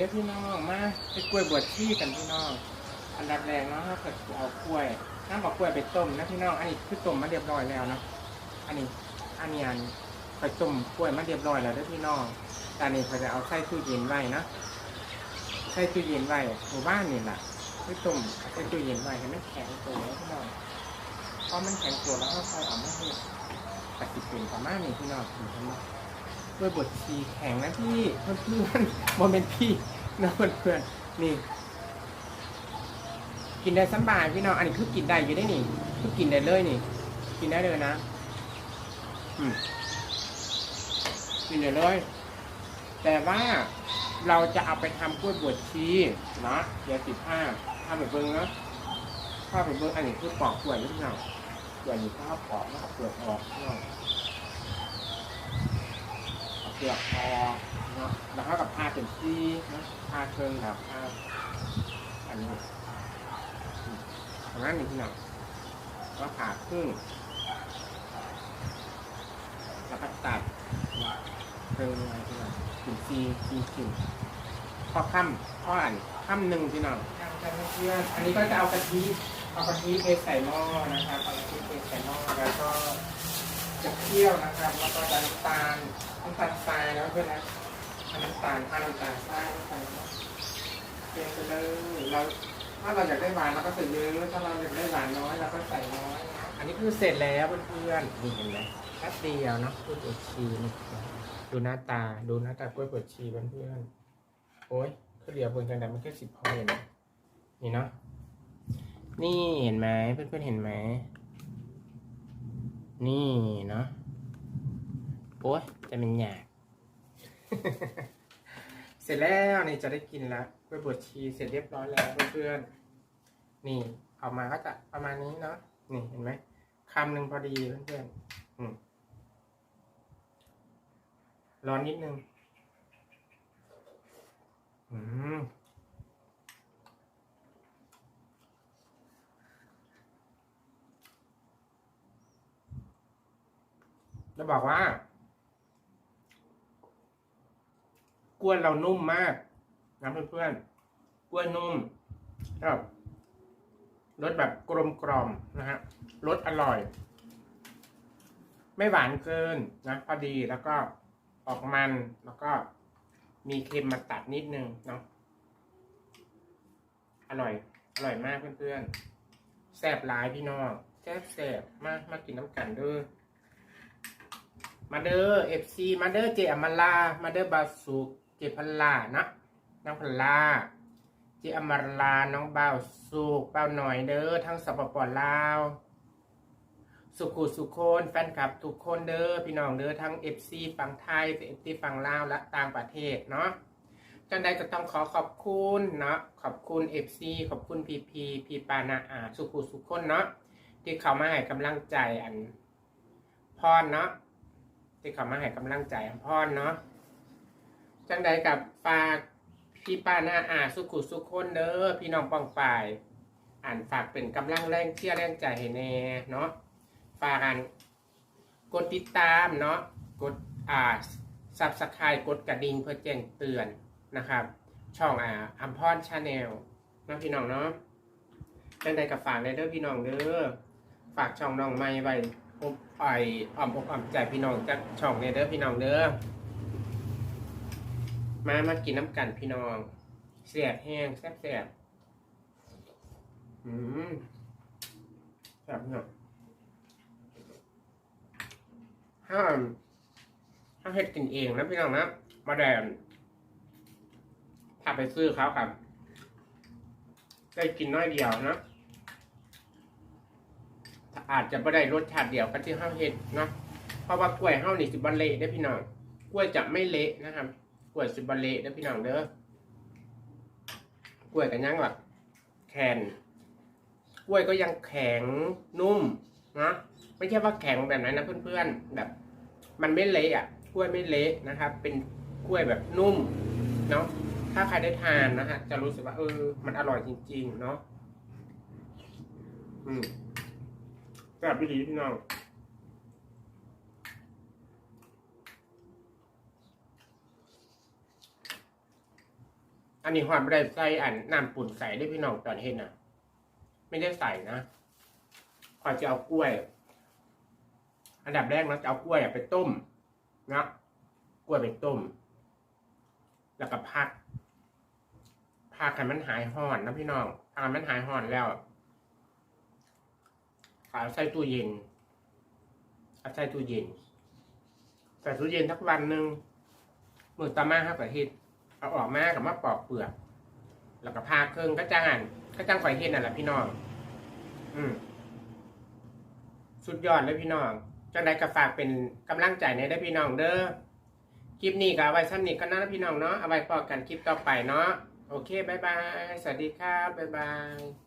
ด้พี่น้องมาไปกล้วยบวชชีกันพี่น้อง อันดับแรกเนาะถ้าเกิดเอากล้วยน้ำเอากล้วยไปต้มนะพี่น้องอันนี้คือต้มมาเรียบร้อยแล้วเนาะอันนี้อันนี้อันไปต้มกล้วยมาเรียบร้อยแล้วด้พี่น้องตอนนี้เขาจะเอาใส่ตู้เย็นไว้นะใส่ตู้เย็นไว้หมู่บ้านนี่แหละไปต้มใส่ตู้เย็นไว้ให้มันแข็งตัวแล้วพี่น้องพอมันแข็งตัวแล้วก็ค่อยเอามาให้ปฏิเป็นประมาณนี้พี่น้องเห็นไหม ด้วยบทชีแข็งนะพี่เพื่อนเพื่อนๆโมเมนต์พี่นะเพื่อนเพื่อนๆนี่ กินได้สบายพี่น้องอันนี้คือกินได้อยู่ได้นี่คือกินได้เลยนี่ กินได้เลยนะอืมกินได้เลย แต่ว่าเราจะเอาไปทำกล้วยบวชชีนะเดี๋ยวสิบห้าถ้าไปเบิ้งนะถ้าไปเบิ้งอันนี้คือปอกกล้วยนิดหน่อยกล้วยนี้ถ้าปอกแล้วเอาเปลือกออกเนาะ เอาเปลือกออกเนาะแล้วก็กับผ้าเป็นซี่นะผ้าเชิงแบบผ้าอันนี้ประมาณนี้พี่น้องก็ผ่าครึ่งแล้วก็ตัดเติมอะไรพี่น้องกลิ่นซีซีกลิ่นพอค่ำพออันค่ำหนึ่งพี่น้องย่างกันเพื่อนอันนี้ก็จะเอากะทิเอากะทิไปใส่หม้อนะครับเอากะทิไปใส่หม้อแล้วก็ จะเคี่ยวนะครับ แล้วก็น้ำตาลน้ำตาลทรายแล้วเพื่อนนะเอาน้ำตาลเอาน้ำตาลทรายใส่เคี่ยวไปเลยเราถ้าเราอยากได้หวานเราก็ใส่เยอะถ้าเราอยากได้หวานน้อยเราก็ใส่น้อยอันนี้คือเสร็จแล้วเพื่อนๆนี่เห็นไหมแป๊บเดียวเนาะกล้วยบวชชีนดูหน้าตาดูหน้าตากล้วยบวชชีเพื่อนๆโอ้ยคือเดียวเพื่อนกันแต่มันแค่สิบพอเองนะนี่เนาะนี่เห็นไหมเพื่อนๆเห็นไหม นี่เนาะโอ้ยจะเป็นหยาบเสร็จแล้วนี่จะได้กินแล้วกล้วยบวชชีเสร็จเรียบร้อยแล้วเพื่อนๆนี่ออกมาก็จะประมาณนี้เนาะนี่เห็นไหมคำหนึ่งพอดีเพื่อนๆร้อนนิดนึง อืม จะบอกว่ากล้วยเรานุ่มมากนะเพื่อนๆกล้วยนุ่มครับรสแบบกลมกล่อมนะฮะรสอร่อย ไม่หวานเกินนะพอดีแล้วก็ออกมันแล้วก็มีเค็มมาตัดนิดนึงเนาะอร่อย อร่อยมากเพื่อนๆแซ่บหลายพี่น้องแซ่บแซ่บมากมากินน้ำกันด้อ มาเด้อเอฟซีมาเด้อเจอมาลา มาเด้อบาสุกเจพัลลานะน้องพัลลา เจอมาลา น้องบ่าวสุกเป้าหน่อยเด้อทั้งสปปลาว สุขุสุคนแฟนคลับทุกคนเด้อพี่น้องเด้อทั้งเอฟซีฝั่งไทยเอฟซีฝั่งลาวและต่างประเทศเนาะจังใดก็ต้องขอขอบคุณเนาะขอบคุณเอฟซีขอบคุณพีพีพีปานาอาสุขุสุคนเนาะที่เขามาให้กำลังใจอันพรเนาะ ที่เขามาให้กำลังใจอันพรเนาะจังใดกับฝากพี่ป้าหน้าอาสุขุสุขคนเด้อพี่น้องปองฝ่าย อ่านฝากเป็นกำลังแรงเชียร์แรงใจให้แน่เนาะฝากอันกดติดตามเนาะกดอ่าซับสไครต์กดกระดิ่งเพื่อแจ้งเตือนนะครับ ช่องอ่าอัมพรชาแนลนะพี่น้องเนาะจังใดกับฝากเลยเด้อพี่น้องเด้อฝากช่องน้องไม่ไว้ อบไออ่อมอกอ่อมใจพี่น้องจากช่องเนเด้อพี่น้องเด้อมามากินน้ำกันพี่น้องแสบแห้งแซ่บแสบอืมแซ่บเนาะห้ามห้ามเฮ็ดกินเองนะพี่น้องนะมาแดนถ้าไปซื้อเขาครับ ได้กินน้อยเดียวนะ อาจจะไม่ได้รสชาติเดียวกับที่ห้าเฮ็ดเนาะเพราะว่ากล้วยห้านี่สิบันเละได้พี่น้องกล้วยจะไม่เละนะครับกล้วยสิบะเละเด้พี่น้องเด้อกล้วยกันยังแบบแข็งกล้วยก็ยังแข็งนุ่มนะไม่ใช่ว่าแข็งแบบนั้นนะเพื่อนๆแบบ มันไม่เละอะกล้วยไม่เละนะครับ เป็นกล้วยแบบนุ่มเนาะถ้าใครได้ทานนะฮะจะรู้สึกว่าเออ มันอร่อยจริง ๆ เนาะอืม แบบดีพี่น้องอันนี้หอมไม่ได้ใส่อันน้ำปุ่นใส่ได้พี่น้องตอนเห็นนะไม่ได้ใส่นะคอจะเอากล้วย อันดับแรกเราจะเอากล้วยไปต้มนะกล้วยไปต้ม แล้วก็พักพักให้มันหายห่อนนะพี่น้องพักให้มันหายห่อนแล้ว เอาใส่ตู้เย็นเอาใส่ตู้เย็นใส่ตู้เย็นทักวันหนึ่งมือตามาครับประเทศเอาออกมากับมาปอกเปลือก แล้วก็พาเครื่องก็จ้างก็จ้างไฟเห็นนั่นแหละพี่น้อง อืมสุดยอดเลยพี่น้องจังใดก็ฝากเป็นกำลังใจในได้พี่น้องเด้อ คลิปนี้ก็เอาไว้ซ้ำนี้ก็น่าพี่น้องเนาะ เอาไว้พอกันคลิปต่อไปเนาะ โอเคบายบาย สวัสดีครับบายบาย